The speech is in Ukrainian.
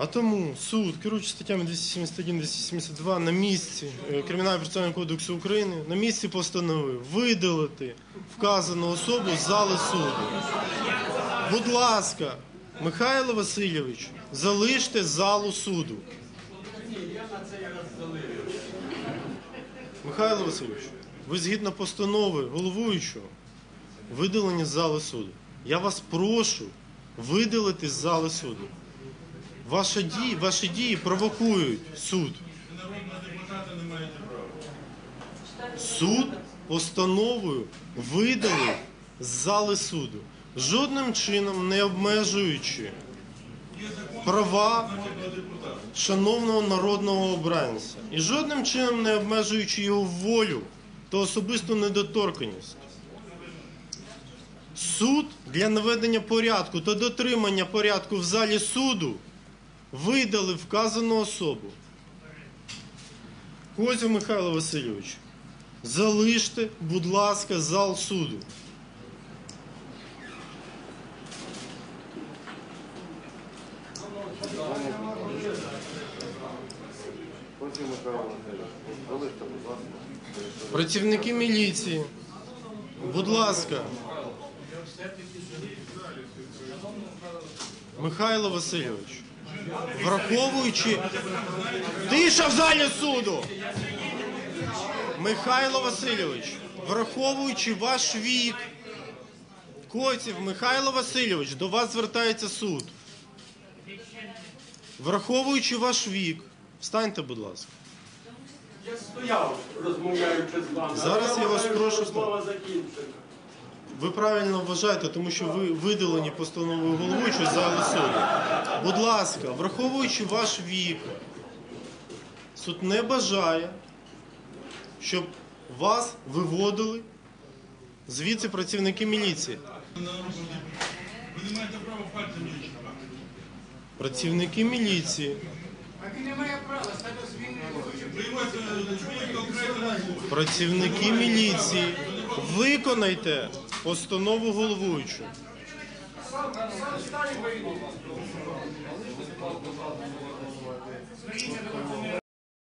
А тому суд, керуючи статтями 271-272 на місці е, Кримінального процесуального кодексу України, на місці постановив видалити вказану особу з зали суду. Будь ласка, Михайло Васильович, залиште залу суду. Михайло Васильович, ви згідно постанови головуючого видалені з зали суду. Я вас прошу видалити з зали суду. Ваші дії, ваші дії провокують суд. Народного права. Суд постановою видалив з зали суду, жодним чином не обмежуючи права шановного народного обранця і жодним чином не обмежуючи його волю та особисту недоторканність. Суд для наведення порядку та дотримання порядку в залі суду видалив вказану особу. Козів Михайло Васильович, залиште, будь ласка, зал суду. Працівники міліції, будь ласка. Михайло Васильович, враховуючи. Тиша в залі суду! Михайло Васильович, враховуючи ваш вік, Коців Михайло Васильович, до вас звертається суд. Враховуючи ваш вік, встаньте, будь ласка. Я стояв, розмовляючи з вами. Зараз я вас прошу Розмова закінчена. Ви правильно вважаєте, тому що ви видалені постановою головуючої з зали суду. Будь ласка, враховуючи ваш вік, суд не бажає, щоб вас виводили звідси працівники міліції. Ви не маєте права пальцем чіпати. Працівники міліції, працівники міліції, виконайте постанову головуючого.